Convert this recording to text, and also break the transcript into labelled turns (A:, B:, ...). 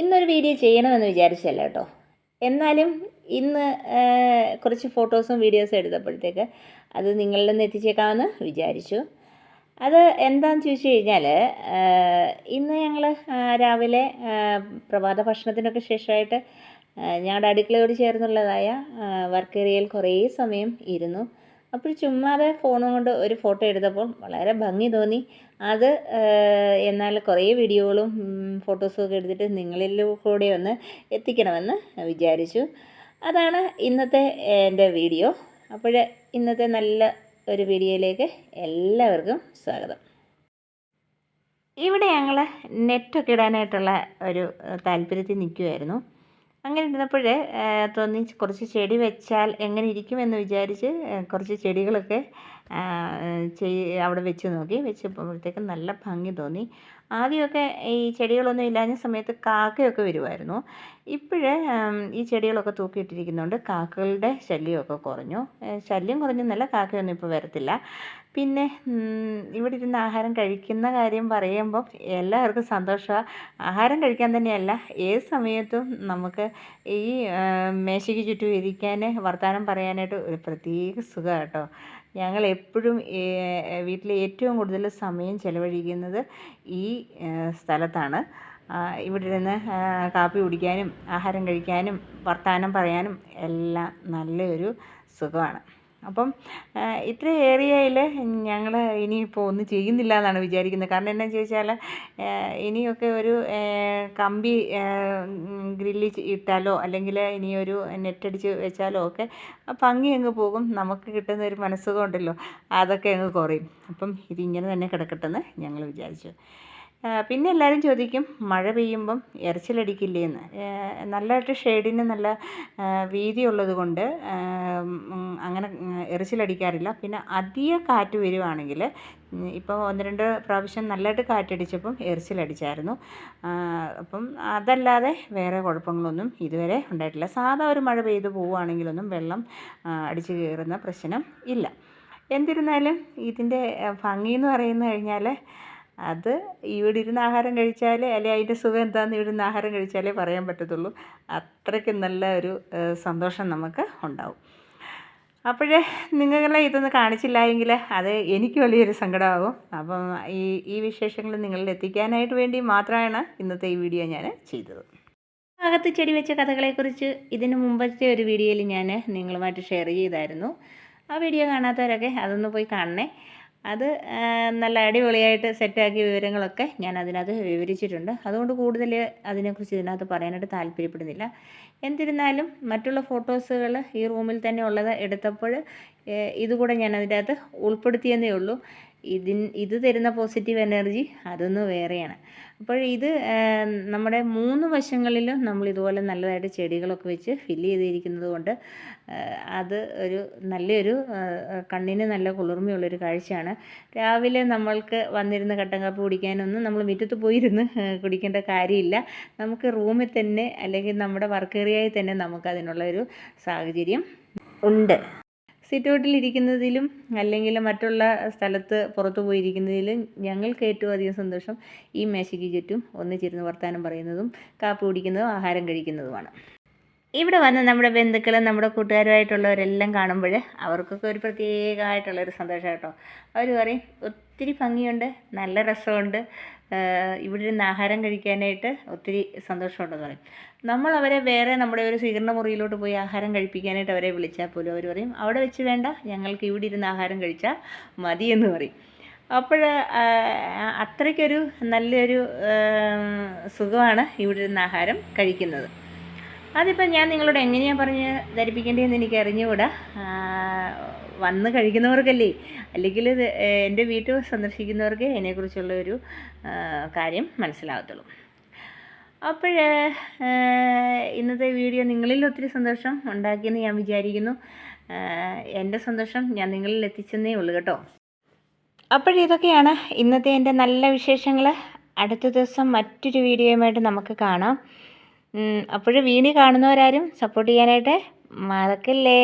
A: ഇന്നൊരു വീഡിയോ ചെയ്യണമെന്ന് വിചാരിച്ചല്ല കേട്ടോ. എന്നാലും ഇന്ന് കുറച്ച് ഫോട്ടോസും വീഡിയോസും എടുത്തപ്പോഴത്തേക്ക് അത് നിങ്ങളിൽ നിന്ന് എത്തിച്ചേക്കാമെന്ന് വിചാരിച്ചു. അത് എന്താണെന്ന് ചോദിച്ചു കഴിഞ്ഞാൽ ഇന്ന് ഞങ്ങൾ രാവിലെ പ്രഭാത ഭക്ഷണത്തിനൊക്കെ ശേഷമായിട്ട് ഞങ്ങളുടെ അടുക്കളയോട് ചേർന്നുള്ളതായ വർക്ക് ഏരിയയിൽ കുറേ സമയം ഇരുന്നു. അപ്പോൾ ചുമ്മാതെ ഫോണും കൊണ്ട് ഒരു ഫോട്ടോ എടുത്തപ്പോൾ വളരെ ഭംഗി തോന്നി. അത് എന്നാൽ കുറേ വീഡിയോകളും ഉം, ഫോട്ടോസും ഒക്കെ എടുത്തിട്ട് നിങ്ങളിൽ കൂടെ ഒന്ന് എത്തിക്കണമെന്ന് വിചാരിച്ചു. അതാണ് ഇന്നത്തെ എന്റെ വീഡിയോ. അപ്പോൾ ഇന്നത്തെ നല്ല ഒരു വീഡിയോയിലേക്ക് എല്ലാവർക്കും സ്വാഗതം. ഇവിടെ ഞങ്ങൾ നെറ്റൊക്കെ ഇടാനായിട്ടുള്ള ഒരു താല്പര്യത്തിൽ നിൽക്കുമായിരുന്നു അങ്ങനെ ഇരുന്നപ്പോൾ തോന്നി കുറച്ച് ചെടി വെച്ചാൽ എങ്ങനെ ഇരിക്കുമെന്ന് വിചാരിച്ച് കുറച്ച് ചെടികളൊക്കെ ചെയ് അവിടെ വെച്ച് നോക്കി. വെച്ചപ്പോഴത്തേക്കും നല്ല ഭംഗി തോന്നി. ആദ്യമൊക്കെ ഈ ചെടികളൊന്നും ഇല്ലാഞ്ഞ സമയത്ത് കാക്കയൊക്കെ വരുമായിരുന്നു. ഇപ്പോഴേ ഈ ചെടികളൊക്കെ തൂക്കിയിട്ടിരിക്കുന്നതുകൊണ്ട് കാക്കകളുടെ ശല്യമൊക്കെ കുറഞ്ഞു. ശല്യം കുറഞ്ഞെന്നല്ല കാക്കയൊന്നും ഇപ്പോൾ വരത്തില്ല. പിന്നെ ഇവിടെ ഇരുന്ന് ആഹാരം കഴിക്കുന്ന കാര്യം പറയുമ്പോൾ എല്ലാവർക്കും സന്തോഷമാണ് ആഹാരം കഴിക്കാൻ തന്നെയല്ല ഏത് സമയത്തും നമുക്ക് ഈ മേശയ്ക്ക് ചുറ്റും ഇരിക്കാൻ വർത്തമാനം പറയാനായിട്ട് ഒരു പ്രത്യേക സുഖമാണ് കേട്ടോ. ഞങ്ങൾ എപ്പോഴും വീട്ടിൽ ഏറ്റവും കൂടുതൽ സമയം ചിലവഴിക്കുന്നത് ഈ സ്ഥലത്താണ്. ഇവിടെ ഇരുന്ന് കാപ്പി കുടിക്കാനും ആഹാരം കഴിക്കാനും വർത്തമാനം പറയാനും എല്ലാം നല്ലൊരു സുഖമാണ്. അപ്പം ഇത്ര ഏരിയയിൽ ഞങ്ങൾ ഇനിയിപ്പോൾ ഒന്നും ചെയ്യുന്നില്ല എന്നാണ് വിചാരിക്കുന്നത്. കാരണം എന്നാന്ന് ചോദിച്ചാൽ ഇനിയൊക്കെ ഒരു കമ്പി ഗ്രില്ലി ഇട്ടാലോ അല്ലെങ്കിൽ ഇനിയൊരു നെറ്റടിച്ച് വെച്ചാലോ ഒക്കെ ഭംഗി അങ്ങ് പോകും. നമുക്ക് കിട്ടുന്ന ഒരു മനസ്സുഖം ഉണ്ടല്ലോ അതൊക്കെ അങ്ങ് കുറയും. അപ്പം ഇതിങ്ങനെ തന്നെ കിടക്കട്ടെന്ന് ഞങ്ങൾ വിചാരിച്ചു. പിന്നെ എല്ലാവരും ചോദിക്കും മഴ പെയ്യുമ്പം ഇറച്ചിലടിക്കില്ലേ എന്ന് നല്ലതായിട്ട് ഷെയ്ഡിന് നല്ല വീതി ഉള്ളത് കൊണ്ട് അങ്ങനെ എറിച്ചിലടിക്കാറില്ല പിന്നെ അധിക കാറ്റ് വരുവാണെങ്കിൽ ഇപ്പോൾ ഒന്ന് രണ്ട് പ്രാവശ്യം നല്ലതായിട്ട് കാറ്റടിച്ചപ്പം എറിച്ചിലടിച്ചായിരുന്നു അപ്പം അതല്ലാതെ വേറെ കുഴപ്പങ്ങളൊന്നും ഇതുവരെ ഉണ്ടായിട്ടില്ല. സാധാ ഒരു മഴ പെയ്ത് പോവുകയാണെങ്കിലൊന്നും വെള്ളം അടിച്ചു കയറുന്ന പ്രശ്നം ഇല്ല. എന്നിരുന്നാലും ഇതിന്റെ ഭംഗി എന്ന് പറയുന്നത് കഴിഞ്ഞാൽ അത് ഇവിടെ ഇരുന്ന് ആഹാരം കഴിച്ചാലേ അല്ലെ അതിന്റെ സുഖം എന്താണെന്ന് ഇവിടെ ഇരുന്ന് ആഹാരം കഴിച്ചാലേ പറയാൻ പറ്റത്തുള്ളൂ. അത്രയ്ക്ക് നല്ല ഒരു സന്തോഷം നമുക്ക് ഉണ്ടാവും. അപ്പോഴേ നിങ്ങളെ ഇതൊന്ന് കാണിച്ചില്ല എങ്കിൽ അത് എനിക്ക് വലിയൊരു സങ്കടമാകും. അപ്പം ഈ ഈ വിശേഷങ്ങൾ നിങ്ങളിൽ എത്തിക്കാനായിട്ട് വേണ്ടി മാത്രമാണ് ഇന്നത്തെ ഈ വീഡിയോ ഞാൻ ചെയ്തത്. അകത്ത് ചെടി വെച്ച കഥകളെക്കുറിച്ച് ഇതിന് മുമ്പത്തെ ഒരു വീഡിയോയിൽ ഞാൻ നിങ്ങളുമായിട്ട് ഷെയർ ചെയ്തായിരുന്നു. ആ വീഡിയോ കാണാത്തവരൊക്കെ അതൊന്ന് പോയി കാണണേ. അത് നല്ല അടിപൊളിയായിട്ട് സെറ്റാക്കിയ വിവരങ്ങളൊക്കെ ഞാൻ അതിനകത്ത് വിവരിച്ചിട്ടുണ്ട്. അതുകൊണ്ട് കൂടുതൽ അതിനെക്കുറിച്ച് ഇതിനകത്ത് പറയാനായിട്ട് താല്പര്യപ്പെടുന്നില്ല. എന്നിരുന്നാലും മറ്റുള്ള ഫോട്ടോസുകൾ ഈ റൂമിൽ തന്നെ ഉള്ളത് എടുത്തപ്പോൾ ഇതുകൂടെ ഞാൻ അതിന്റെ അകത്ത് ഉൾപ്പെടുത്തിയെന്നേ ഉള്ളൂ. ഇതിൻ ഇത് തരുന്ന പോസിറ്റീവ് എനർജി അതൊന്ന് വേറെയാണ്. അപ്പോൾ ഇത് നമ്മുടെ മൂന്ന് വശങ്ങളിലും നമ്മൾ ഇതുപോലെ നല്ലതായിട്ട് ചെടികളൊക്കെ വെച്ച് ഫില്ല് ചെയ്തിരിക്കുന്നത് കൊണ്ട് അത് ഒരു നല്ലൊരു കണ്ണിന് നല്ല കുളിർമയുള്ളൊരു കാഴ്ചയാണ്. രാവിലെ നമ്മൾക്ക് വന്നിരുന്ന് കട്ടൻ കാപ്പി കുടിക്കാനൊന്നും നമ്മൾ മുറ്റത്ത് പോയിരുന്ന് കുടിക്കേണ്ട കാര്യമില്ല. നമുക്ക് റൂമിൽ തന്നെ അല്ലെങ്കിൽ നമ്മുടെ വർക്ക് തന്നെ നമുക്ക് അതിനുള്ള ഒരു സാഹചര്യം ഉണ്ട്. സിറ്റ് ഔട്ടിലിരിക്കുന്നതിലും അല്ലെങ്കിൽ മറ്റുള്ള സ്ഥലത്ത് പുറത്തു പോയിരിക്കുന്നതിലും ഞങ്ങൾക്ക് ഏറ്റവും അധികം സന്തോഷം. ഈ മേശയ്ക്ക് ചുറ്റും ഒന്നിച്ചിരുന്ന് വർത്തമാനം പറയുന്നതും കാപ്പി കുടിക്കുന്നതും ആഹാരം കഴിക്കുന്നതുമാണ്. ഇവിടെ വന്ന് നമ്മുടെ ബന്ധുക്കളും നമ്മുടെ കൂട്ടുകാരുമായിട്ടുള്ളവരെല്ലാം കാണുമ്പോൾ അവർക്കൊക്കെ ഒരു പ്രത്യേകമായിട്ടുള്ളൊരു സന്തോഷം കേട്ടോ. അവർ പറയും ഒത്തിരി ഭംഗിയുണ്ട് നല്ല രസമുണ്ട് ഇവിടെ ഇരുന്ന് ആഹാരം കഴിക്കാനായിട്ട് ഒത്തിരി സന്തോഷമുണ്ടെന്ന് പറയും. നമ്മൾ അവരെ വേറെ നമ്മുടെ ഒരു സ്വീകരണ മുറിയിലോട്ട് പോയി ആഹാരം കഴിപ്പിക്കാനായിട്ട് അവരെ വിളിച്ചാൽ പോലും അവർ പറയും അവിടെ വെച്ച് വേണ്ട ഞങ്ങൾക്ക് ഇവിടെ ഇരുന്ന് ആഹാരം കഴിച്ചാൽ മതി എന്ന് പറയും. അപ്പോൾ അത്രയ്ക്കൊരു നല്ലൊരു സുഖമാണ് ഇവിടെ ഇരുന്ന് ആഹാരം കഴിക്കുന്നത്. അതിപ്പോൾ ഞാൻ നിങ്ങളോട് എങ്ങനെയാണ് പറഞ്ഞ് ധരിപ്പിക്കേണ്ടതെന്ന് എനിക്ക് അറിഞ്ഞുകൂടാ വന്ന് കഴിക്കുന്നവർക്കല്ലേ? അല്ലെങ്കിൽ എന്റെ വീട്ടിൽ സന്ദർശിക്കുന്നവർക്ക് അതിനെക്കുറിച്ചുള്ള ഒരു കാര്യം മനസ്സിലാകത്തുള്ളൂ. അപ്പോൾ ഇന്നത്തെ വീഡിയോ നിങ്ങളിൽ ഒത്തിരി സന്തോഷം ഉണ്ടാക്കിയെന്ന് ഞാൻ വിചാരിക്കുന്നു. എന്റെ സന്തോഷം ഞാൻ നിങ്ങളിൽ എത്തിച്ചെന്നേ ഉള്ളൂ കേട്ടോ. അപ്പോഴിതൊക്കെയാണ് ഇന്നത്തെ എന്റെ നല്ല വിശേഷങ്ങൾ. അടുത്ത ദിവസം മറ്റൊരു വീഡിയോയുമായിട്ട് നമുക്ക് കാണാം. അപ്പോൾ വീഡിയോ കാണുന്നവരാരും സപ്പോർട്ട് ചെയ്യാനായിട്ട് മറക്കല്ലേ?